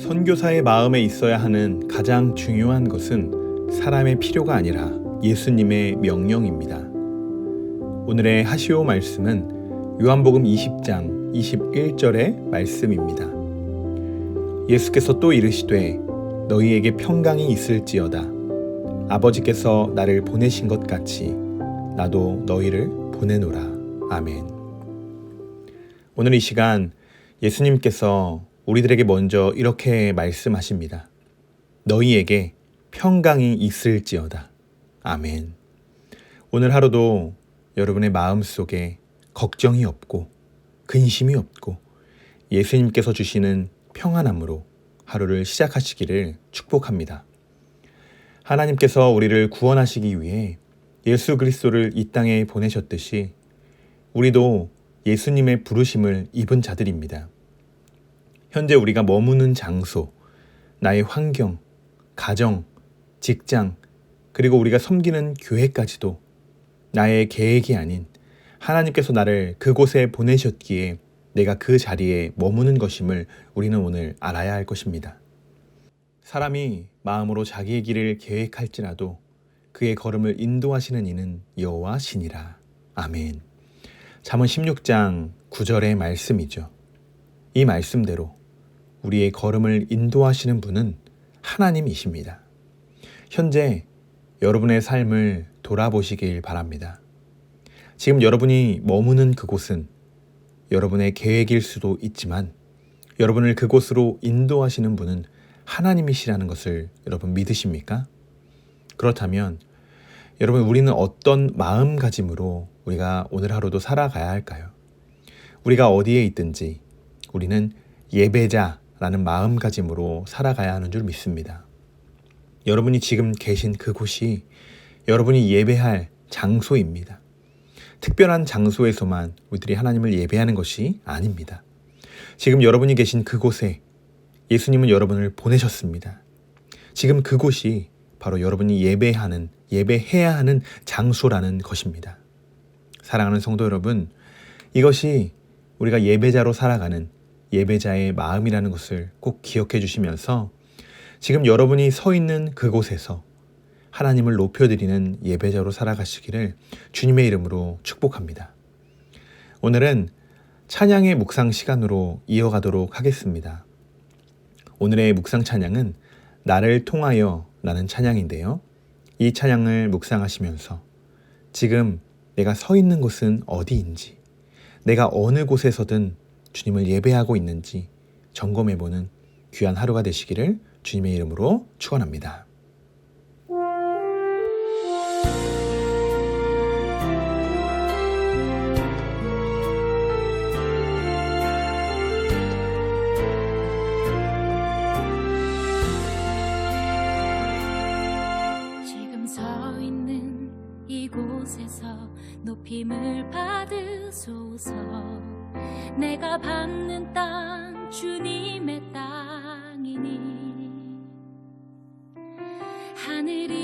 선교사의 마음에 있어야 하는 가장 중요한 것은 사람의 필요가 아니라 예수님의 명령입니다. 오늘의 하시오 말씀은 요한복음 20장 21절의 말씀입니다. 예수께서 또 이르시되 너희에게 평강이 있을지어다. 아버지께서 나를 보내신 것 같이 나도 너희를 보내노라. 아멘. 오늘 이 시간 예수님께서 우리들에게 먼저 이렇게 말씀하십니다. 너희에게 평강이 있을지어다. 아멘. 오늘 하루도 여러분의 마음 속에 걱정이 없고 근심이 없고 예수님께서 주시는 평안함으로 하루를 시작하시기를 축복합니다. 하나님께서 우리를 구원하시기 위해 예수 그리스도를 이 땅에 보내셨듯이 우리도 예수님의 부르심을 입은 자들입니다. 현재 우리가 머무는 장소, 나의 환경, 가정, 직장, 그리고 우리가 섬기는 교회까지도 나의 계획이 아닌 하나님께서 나를 그곳에 보내셨기에 내가 그 자리에 머무는 것임을 우리는 오늘 알아야 할 것입니다. 사람이 마음으로 자기의 길을 계획할지라도 그의 걸음을 인도하시는 이는 여호와 신이라. 아멘. 잠언 16장 9절의 말씀이죠. 이 말씀대로 우리의 걸음을 인도하시는 분은 하나님이십니다. 현재 여러분의 삶을 돌아보시길 바랍니다. 지금 여러분이 머무는 그곳은 여러분의 계획일 수도 있지만 여러분을 그곳으로 인도하시는 분은 하나님이시라는 것을 여러분 믿으십니까? 그렇다면 여러분 우리는 어떤 마음가짐으로 우리가 오늘 하루도 살아가야 할까요? 우리가 어디에 있든지 우리는 예배자 라는 마음가짐으로 살아가야 하는 줄 믿습니다. 여러분이 지금 계신 그곳이 여러분이 예배할 장소입니다. 특별한 장소에서만 우리들이 하나님을 예배하는 것이 아닙니다. 지금 여러분이 계신 그곳에 예수님은 여러분을 보내셨습니다. 지금 그곳이 바로 여러분이 예배하는, 예배해야 하는 장소라는 것입니다. 사랑하는 성도 여러분, 이것이 우리가 예배자로 살아가는 예배자의 마음이라는 것을 꼭 기억해 주시면서 지금 여러분이 서 있는 그곳에서 하나님을 높여드리는 예배자로 살아가시기를 주님의 이름으로 축복합니다. 오늘은 찬양의 묵상 시간으로 이어가도록 하겠습니다. 오늘의 묵상 찬양은 나를 통하여 라는 찬양인데요. 이 찬양을 묵상하시면서 지금 내가 서 있는 곳은 어디인지, 내가 어느 곳에서든 주님을 예배하고 있는지 점검해보는 귀한 하루가 되시기를 주님의 이름으로 축원합니다. 높임을 받으소서. 내가 밟는 땅 주님의 땅이니. 하늘이